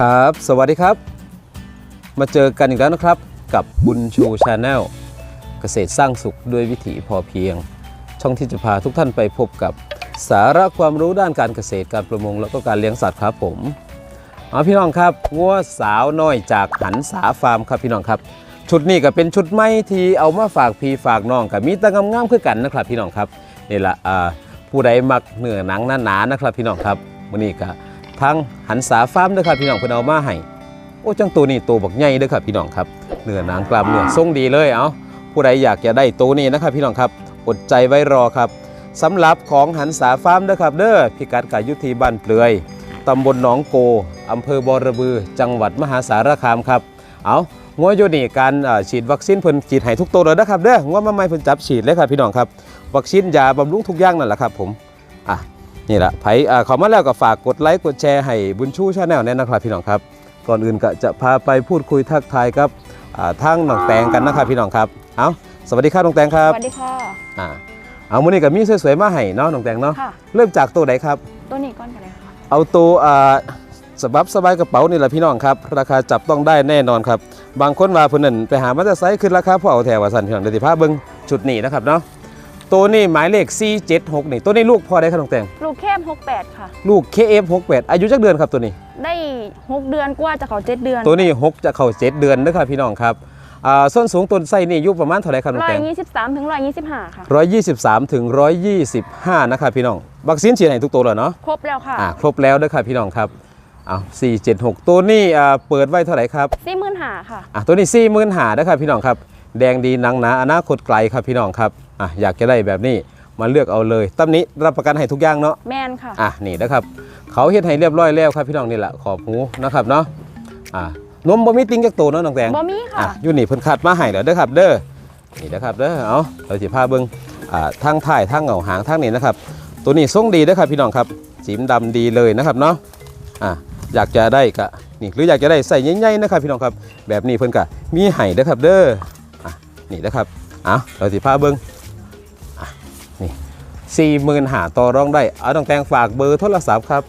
ครับ สวัสดีครับ มาเจอกันอีกแล้วนะครับ กับบุญชูชาแนลเกษตรสร้างสุขด้วยวิถีพอเพียง ช่องที่จะพาทุกท่านไปพบกับสาระความรู้ด้านการเกษตรการประมงแล้วก็การเลี้ยงสัตว์ครับผมเอาพี่น้องครับงัวสาวน้อยจากหันสาฟาร์มครับพี่น้องครับ ชุดนี้ก็เป็นชุดใหม่ที่เอามาฝากพี่ฝากน้องกับมีแตะงามๆคือกันนะครับ พี่น้องครับนี่ละผู้ใดมักเนื้อหนังหนาๆนะครับ พี่น้องครับวันนี้ก็ ทั้งหันสาฟาร์มด้วยครับพี่น้องเพิ่นเอามาให้โอ้จังตัวนี้ตัวบักใหญ่เด้อครับพี่น้องครับเนื้อหนังกล้ามเนื้อทรงดีเลยเอาผู้ใดอยากจะได้ตัวนี้นะครับพี่น้องครับอดใจไว้รอครับสำหรับของหันสาฟาร์มเด้อครับเด้อพิกัดกายุทธีบ้านเปลือยตำบลหนองโกอำเภอบอระบือ จังหวัดมหาสารคามครับ เอางัวโยนี่การอ่าฉีดวัคซีนเพิ่นฉีดให้ทุกตัวเลยนะครับเด้องัวมาใหม่เพิ่นจับฉีดเลยครับพี่น้องครับ วัคซีนยาบำรุงทุกอย่างนั่นแหละครับผม อะ นี่แหละไผอ่าเข้ามาแล้วก็ฝากกดไลค์กดแชร์ให้บุญชูชาแนลแน่นะครับพี่น้องครับ ก่อนอื่นก็จะพาไปพูดคุยทักทายครับอ่าทางน้องแตงกันนะครับพี่น้องครับเอาสวัสดีครับน้องแตงครับสวัสดีค่ะอ่าเอามื้อนี้ก็มีสวยๆมาให้เนาะน้องแตงเนาะค่ะเริ่มจากตัวไหนครับ ตัวนี้ก้อนกันเลยค่ะเอาตัวอ่าสบับสบายกระเป๋านี่แหละพี่น้องครับ ราคาจับต้องได้แน่นอนครับ บางคนว่าเพิ่นนั่นไปหามาแต่ไซส์ขึ้นราคาพอเอาแถวว่าสั่นพี่น้องเดี๋ยวสิพาเบิ่งชุดนี้นะครับเนาะ ตัวนี้หมายเลข 476 นี่ ตัวนี้ลูกพ่อได้ครับน้องแตงลูกแคบ68 ค่ะ ลูก KF68 อายุจักเดือนครับตัวนี้ ได้6เดือนกว่าจะเขา7เดือนตัวนี้หกจะเข้าเจ็ดเดือนนะครับพี่น้องครับอ่าส้นสูงต้นไส้นี่อายุประมาณเท่าไหร่ครับน้องร้อแตยง ยี่สิบสามถึงร้อยยี่สิบห้าค่ะร้อยยี่สิบสามถึงร้อยยี่สิบห้านะครับพี่น้อง วัคซีนฉีดให้ทุกตัวเลยเนาะ ครบแล้วค่ะอ่าครบแล้วเด้อครับพี่น้องครับเอาสี่เจ็ดหกตัวนี้อ่าเปิดไว้เท่าไหร่ครับ สี่หมื่นหาค่ะ อะตัวนี้สี่หมื่นหานะครับพี่น้องครับ แดงดีหนังหนาอนาคตไกลครับพี่น้องครับ อะอยากจะได้แบบนี้มาเลือกเอาเลยตั้มนี้รับประกันให้ทุกอย่างเนาะแมนค่ะ อะนี่นะครับ เขาเฮ็ดให้เรียบร้อยแล้วครับพี่น้องนี่แหละขอบหูนะครับเนาะอ่านมบ่มีติงจักตัวเนาะน้องแตงบอมีอะค่ะอยู่นี่เพิ่นคัดมาให้แล้วเด้อครับ เด้อนี่นะครับเด้อเอาเราสิพาเบิ่งอ่าทางท้ายทางเหงาหางทางนี้นะครับ ตัวนี้ทรงดีเด้อครับพี่น้องครับสีดำดีเลยนะครับเนาะอะอยากจะได้ก็นี่หรืออยากจะได้ใส่ใหญ่ๆนะครับพี่น้องครับ แบบนี้เพิ่นก็มีให้เด้อครับเด้ออะนี่นะครับเอาเราสิพาเบิ่ง 4 5 0 0 0ต่อรองได้เอาต้องแตงฝากเบอร์โทรศัพท์ครับ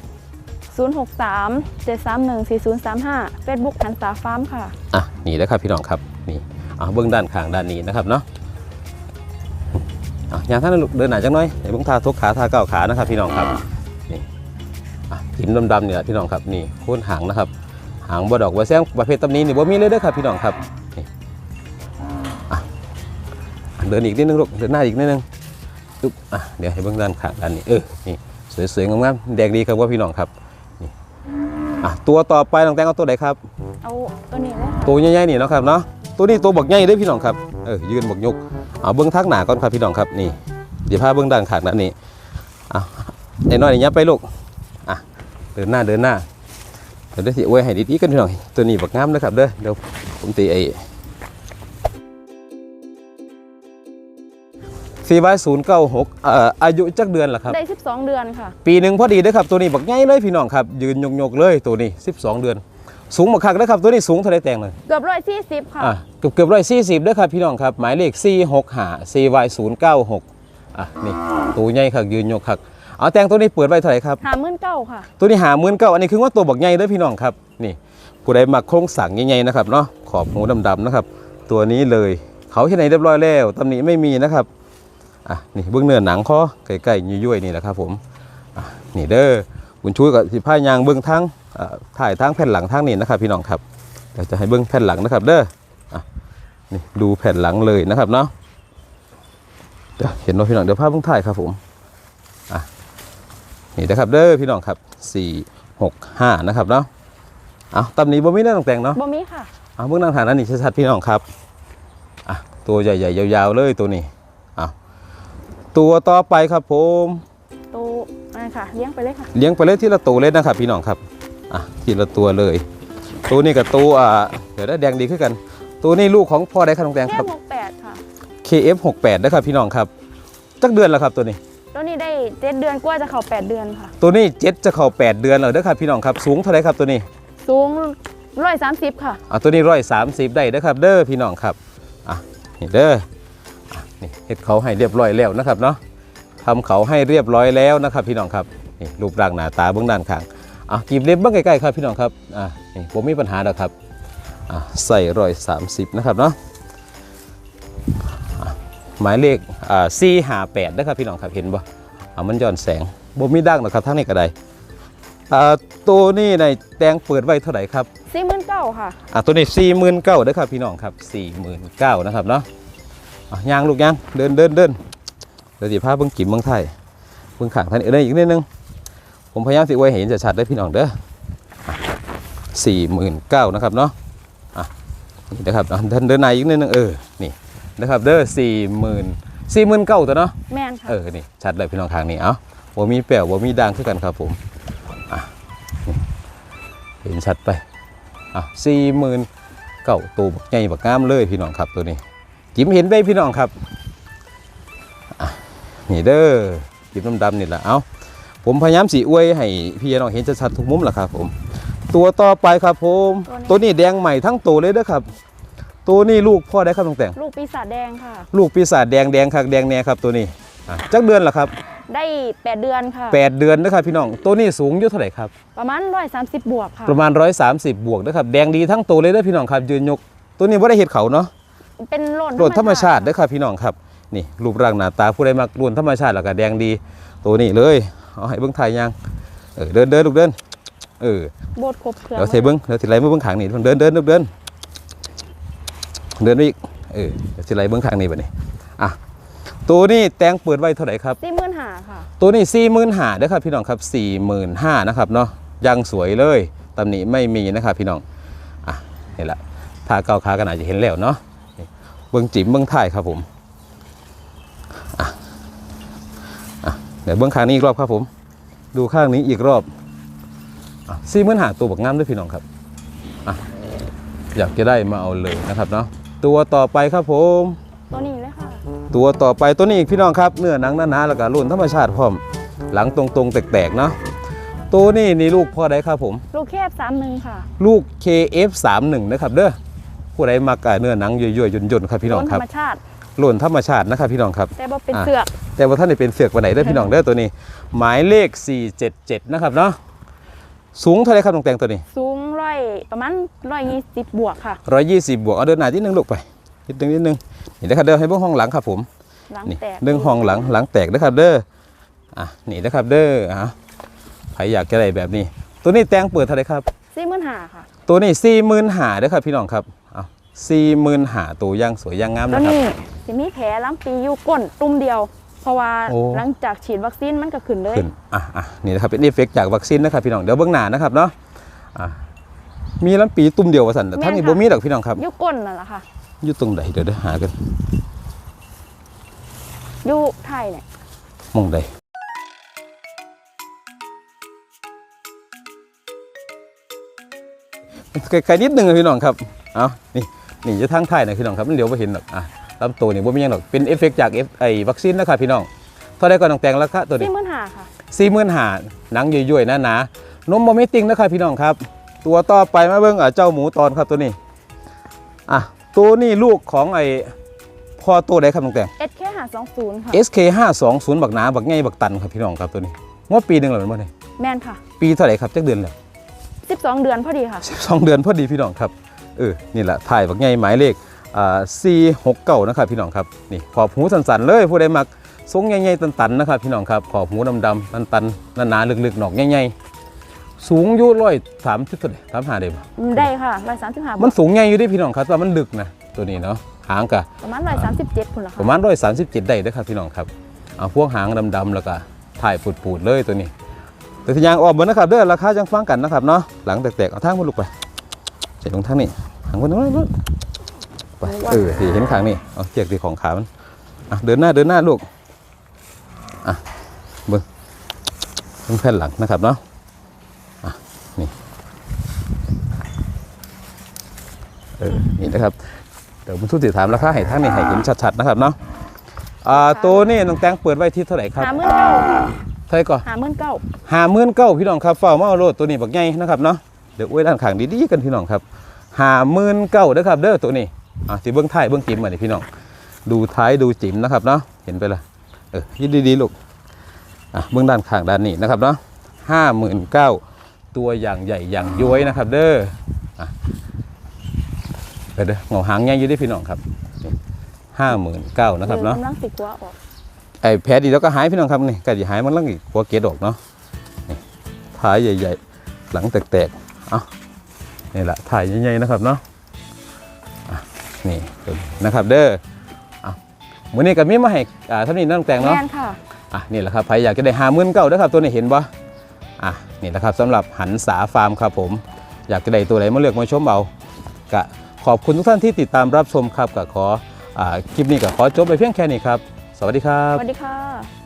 063 731 4035 Facebook หันสาฟาร์มค่ะ อะ นี่นะครับพี่น้องครับนี่อะเบื้องด้านข้างด้านนี้นะครับเนาะอะอย่างท่านลูกเดินหน่อยจังน้อยเดี๋ยวเบื้งทาทุกขาทาเก้าขานะครับพี่น้องครับนี่อะหินดำๆเนี่ยพี่น้องครับนี่โค้นหางนะครับ หางบ่ดอกบ่แซงประเภทตำนี้นี่บ่มีเลยเด้อครับพี่น้องครับนี่อะเดินอีกนิดนึงลูกเดินหน้าอีกนิดนึง ตุ๊บอะเดี๋ยวให้เบื้องด้านข้างด้านนี้เออนี่สวยๆงามๆแดงดีครับว่าพี่น้องครับนี่อะตัวต่อไปน้องแตงเอาตัวไหนครับเอาตัวนี้เลยค่ะตัวใหญ่ๆนี่เนาะครับเนาะตัวนี้ตัวบักใหญ่เด้อพี่น้องครับเออยืนบักยกเอาเบิ้งทักหนาก่อนครับพี่น้องครับนี่เดี๋ยวพาเบิ้งด้านขางด้านนี้เอาไอ้น้อยนี่ยับไปลูกอะเดินหน้าเดินหน้าเดี๋ยวได้สิอวยให้ดีๆกันพี่น้องตัวนี้บักงามนะครับเด้อเดี๋ยวผมตีไอ้ สี่ใบศูนย์เก้าหกเอ่ออายุจักเดือนล่ะครับ ได้ 12 เดือนค่ะ ปีหนึ่งพอดีเด้อครับตัวนี้บักใหญ่เลยพี่น้องครับ ยืนยกๆเลยตัวนี้ 12 เดือน สูงบักคักเด้อครับ ตัวนี้สูงเท่าไรแต่งเลยเกือบร้อยสี่สิบค่ะอะเกือบเกือบร้อยสี่สิบด้วยครับพี่น้องครับหมายเลข4 6 5 CY 0 9 6อะนี่ตัวใหญ่คักยืนยกคักเอาแตงตัวนี้เปิดไว้เท่าไหร่ครับหาหมื่นเก้าค่ะ ตัวนี้หาหมื่นเก้าอันนี้คือว่าตัวบักใหญ่เด้วยพี่น้องครับนี่ผู้ใดมาโครงสั่งใหญ่ๆนะครับเนาะขอบหูดำๆนะครับ ตัวนี้เลยเขาที่ไหนเรียบร้อยแล้วตำหนิไม่มีนะครับ อะนี่เบื้องเนื้อหนังคอใกล้ๆยุ่ยๆนี่แหละครับผมอะนี่เด้อบุญช่วยกับสิผ้ายางเบื้องทั้งอ่าถ่ายทั้งแผ่นหลังทั้งนี่นะครับพี่น้องครับเดี๋ยวจะให้เบื้องแผ่นหลังนะครับเด้ออะนี่ดูแผ่นหลังเลยนะครับเนาะเดี๋ยวเห็นว่าพี่น้องเดี๋ยวภาพเบื้องถ่ายครับผมอะนี่นะครับเด้อพี่น้องครับสี่หกห้านะครับเนาะเอาตำหนิบ่มีได้ต้องแต่งเนาะบอมีค่ะเอาเบื้องหน้าฐานนั้นนี่ชัดๆพี่น้องครับอะตัวใหญ่ๆยาวๆเลยตัวนี้อะ ตัวต่อไปครับผมตัวนั่นค่ะเลี้ยงไปเลยค่ะ เลี้ยงไปเลยที่ละตัวเลยนะครับพี่น้องครับอะทีละตัวเลย ตัวนี้กับตัวอ่าเดี๋ยวได้แดงดีขึ้นกัน ตัวนี้ลูกของพ่อได้ขนมแดงแค่ครับหกแปดค่ะ KF68 นะครับพี่น้องครับจักเดือนแล้วครับตัวนี้ ตัวนี้ได้เจ็ดเดือนกว่าจะเขาแปดเดือนค่ะ ตัวนี้เจ็ดจะเข้า8เดือนแล้วเด้อครับพี่น้องครับสูงเท่าไหรครับตัวนี้สูงร้อยสามสิบค่ะอะตัวนี้ร้อยสามสิบได้เด้อครับ เด้อพี่น้องครับอะนี่เด้ออะ นี่เฮ็ดเขาให้เรียบร้อยแล้วนะครับเนาะทำเขาให้เรียบร้อยแล้วนะครับ พี่น้องครับนี่รูปร่างหน้าตาเบื้องด้านข้างอะกีบเล็บเบ้างใกล้ๆครับพี่น้องครับอะนี่ผมมีปัญหาแล้วครับอะใส่รอย30นะครับเนาะอะหมายเลขอ่า4 5 8นะครับพี่น้องครับเห็นบ่อะมันย้อนแสงบ่มีดังหรอกครับทั้งนี้ก็ได้อ่าตัวนี้ในแตงเปิดไว้เท่าไหร่ครับสี่หมื่นเก้าค่ะอะตัวนี้สี่หมื่นเก้าเด้อครับพี่น้องครับสี่หมื่นเก้านะครับเนาะอะ ย่างลูกย่างเดินเดินเดินเดี๋ยวสิพาเบิ่งกิ่มเบิ่งไทยเบิ่งขางท่านเอ้ยอีกนิดนึง ผมพยายามสิไว้ให้เห็นชัดๆได้อพี่น้องเด้อสี่หมื่นเก้านะครับเนาะอะนี่นะครับอะเดินเดินในอีกนิดนึงเออนี่นะครับเด้อสี่หมื่นสี่หมื่นเก้าตัวเนาะแม่นค่ะเออนี่ชัดเลยพี่น้องทางนี้เอ้าบ่มีแปวบ่มีด่างคือกันครับผมอะนี่เห็นชัดไปอะสี่หมื่นเก้าตัวบักใหญ่บักงามเลยพี่น้องครับตัวนี้ จิ้มเห็นไปพี่น้องครับอะนี่เด้อจิ้มดำๆนี่แหละเอ้าผมพยายามสีอวยให้พี่น้องเห็นชัดๆทุกมุมแหละครับ ผม ตัวต่อไปครับผม ตัวนี้แดงใหม่ทั้งตัวเลยเด้อครับ ตัวนี้ลูกพ่อได้ครับน้องแต่งลูกปีศาจแดงค่ะ ลูกปีศาจแดงแดงคักแดงแน่ครับตัวนี้อะจักเดือนละครับ ได้แปดเดือนค่ะ 8 เดือนนะครับพี่น้องตัวนี้สูงอยู่เท่าไหร่ครับ ประมาณร้อยสามสิบบวกค่ะประมาณ 130 บวกนะครับแดงดีทั้งตัวเลยเด้อพี่น้องครับยืนยกตัวนี้ว่าได้เห็ดเขาเนาะ เป็นโลนโลนธรรมชาติเด้อครับพี่น้องครับนี่รูปร่างหน้าตาผู้ใดมักล้วนธรรมชาติแล้วก็แดงดี ตัวนี้เลยเอาให้เบิ้งไทยยังเออเดินเดินลูกเดินเออโบดครบเครื่องเดี๋ยวเทเบิ้งเดี๋ยวสิไหลมาเบิ้งขางนี่เดินเดินลูกเดินเดินไปอีกเออเดี๋ยวสิไหลเบิ้งขางนี่บัดนี้อะตัวนี้แตงเปิดไว้เท่าไหร่ครับสี่หมื่นห้าค่ะตัวนี้4 5 0 0 0หาเด้อครับพี่น้องครับ4 5 0 0 0นะครับเนาะยังสวยเลยตำหนิไม่มีนะครับพี่น้องอะนี่แหละถ้าเกาขากันอาจจะเห็นแล้วเนาะนี่ เบิ้งจิ๋มเบิ้งถ่ายครับผมอะอะเดี๋ยวเบิ้งข้างนี้อีกรอบครับผม ดูข้างนี้อีกรอบสี่หมื่นหาตัวบักงามด้วยพี่น้องครับอะอยากจะได้มาเอาเลยนะครับเนาะตัวต่อไปครับผม ตัวนี้เลยค่ะ ตัวต่อไปตัวนี้อีกพี่น้องครับเนื้อหนังหนาๆแล้วก็รุ่นธรรมชาติพร้อม หลังตรงๆ แตกๆเนาะตัวนี้นี่ลูกพ่อใดครับผม ลูกแคบสามหนึ่งค่ะ ลูก KF31 นะครับเด้อ ผู้ใดมักอะเนื้อหนังย่อยๆย่นๆครับพี่น้องโลนคธรรับรมชาติรุ่นธรรมชาตินะครับพี่น้องครับ แต่บ่เป็นอะเสือกแต่ว่าท่านได้เป็นเสือกวันไหนเด้อพี่น้องเด้อตัวนี้ หมายเลข 477 นะครับเนาะสูงเท่าไหรครับน้องแตงตัวนี้ สูงร้อยประมาณร้อยยี่สิบบวกค่ะ120บวกเอาเดินหน้านิดนึงลูกไปนิดนึงนิดนึงนี่นะครับเดินให้เบื้องห้องหลังครับผมหลังนี่แตกเรื่องห้องหลังหลังแตกนะครับเด้ออะนี่นะครับเด้ออะใครอยากจะได้แบบนี้ ตัวนี้แตงเปิดเท่าไหรครับสี่หมื่นห้าค่ะ ตัวนี้สี่หมื่นหาเด้อครับพี่น้องครับเอา สี่หมื่นหาตัวย่างสวยย่างงามตัวนะครับ นี้สิมีแผลล้ำปีอยู่ก้นตุ่มเดียว เพราะว่าโอ้ หลังจากฉีดวัคซีนมันก็ขึ้นเลย ขึ้นอะอะนี่นะครับเป็นเอฟเฟกต์จากวัคซีนนะครับพี่น้องเดี๋ยวเบื้องหน้านะครับเนาะอะมีลำปีตุ่มเดียวว่าสันแต่ท่านนี้บ่มีดอกพี่น้องครับอยู่ก้นนั่นแหละค่ะอยู่ตรงไหนเดี๋ยวเดี๋ยวหากันอยู่ไทยเนี่ยมองใดไกลๆนิดนึงอะพี่น้องครับเอานี่ นี่จะทางไทายนะพี่น้องครับมันเดี๋ยวไปเห็นหรอกอะลำตัวนี่บ่มีหยังหรอกเป็นเอฟเฟกต์จากเอฟไอวัคซีนนะครับพี่น้องเท่าได้ก็ต้องแต่งราคาตัวนี้สี่หมื่นห้าค่ะสี่หมื่นหาหนังยุ่ยๆหนาๆนมบ่มีติงนะครับพี่น้องครับ ตัวต่อไปมาเบิ่งอะเจ้าหมูตอนครับตัวนี้อะตัวนี้ลูกของไอ้พ่อตัวใดครับน้องแต่ง SK ห้าสองศูนย์ค่ะ SK 520บักหนาบักใหญ่บักตันครับพี่น้องครับตัวนี้งวดปีหนึงแล้วแมันบ่เนี่ยแม่นค่ะ ปีเท่าไหร่ครับจักเดือนแล้วสิบสองเดือนพอดีค่ะ 12 เดือนพอดีพี่น้องครับ เออนี่แหละถ่ายบักใหญ่หมายเลขอ่า469นะครับพี่น้องครับนี่ขอบหูสันๆเลยผู้ใดมักทรงใหญ่ๆตันๆนะครับพี่น้องครับขอบหูดำๆตันๆหนาๆลึกๆหนอกใหญ่ๆสูงอยู่ร้อยสามสิบเท่าไหร่สามห้าได้ปะได้ค่ะร้อยสามสิบห้ามันสูงใหญ่อยู่เดิพี่น้องครับแต่ว่ามันลึกนะตัวนี้เนาะหางกะประมาณร้อยสามสิบเจ็ดคุณละปค่ะระมาณร้อยสามสิบเจ็ดได้เด้อครับพี่น้องครับเอาพวกหางดำๆแล้วก็ถ่ายปูดๆเลยตัวนี้แต่ที่ยางออกเหมือนนะครับเด้อราคาจังฟังกันนะครับเนาะหลังแตกๆเอาทางมันลุกไป เจ็ลงทางนี้หางมันนู้นไปเออที่เห็นขางนี่เอาเจียกที่ของขามันอะเดินหน้าเดินหน้าลูกอะเบิ้งเบิ้งแผ่นหลังนะครับเนาะอะนี่เออนี่นะครับเดี๋ยวผมทุติถามราคาให้ทางนี้ให้เห็นชัดๆนะครับเนาะอ่าตัวนี้น้องแตงเปิดไว้ที่เท่าไหร่ครับหาหมื่นเก้าค่ะเท่าไหร่ก่อนหาหมื่นเก้าหาหมื่นเก้าพี่น้องครับเฝ้ามาเอาโลดตัวนี้บักใหญ่นะครับเนาะ เดี๋ยวอ้วยด้านข้างดีๆกันพี่น้องครับหาหมื่นเก้าเด้อครับ เด้อตัวนี้อะสิเบื้องท้ายเบื้องจิ๋มมานี่พี่น้องดูท้ายดูจิ๋มนะครับเนาะเห็นไปละเออยินดีๆลูกอะเบื้องด้านข้างด้านนี้นะครับเนาะห้าหมื่นเก้าตัวอย่างใหญ่อย่างย้วยนะครับ เด้ออะไปเด้อเงาหางใหญ่อยู่เด้อพี่น้องครับห้าหมื่นเก้านะครับเนาะกำลังติดกัวออกไอ้แผลดีแล้วก็หายพี่น้องครับนี่ก็จะหายมันลังอีกหัวเกล็ดออกเนาะนี่ท้ายใหญ่ ๆ หลังแตกๆ เอานี่แหละถ่ายใหญ่ๆนะครับเนาะอะนี่ตัวนี้นะครับเด้อเอามื้อนี้ก็มีมาให้อ่าเท่านี้น้องแตงเนาะแม่นค่ะอะนี่แหละครับใครอยากจะได้หาหมื่นเก้านะครับ ตัวนี้เห็นปะอะนี่แหละครับสำหรับหันษาฟาร์มครับผม อยากจะได้ตัวไหนมาเลือกมาชมเอากะขอบคุณทุกท่านที่ติดตามรับชมครับกะขออ่าคลิปนี้ก็ขอจบไปเพียงแค่นี้ครับ สวัสดีครับ สวัสดีค่ะ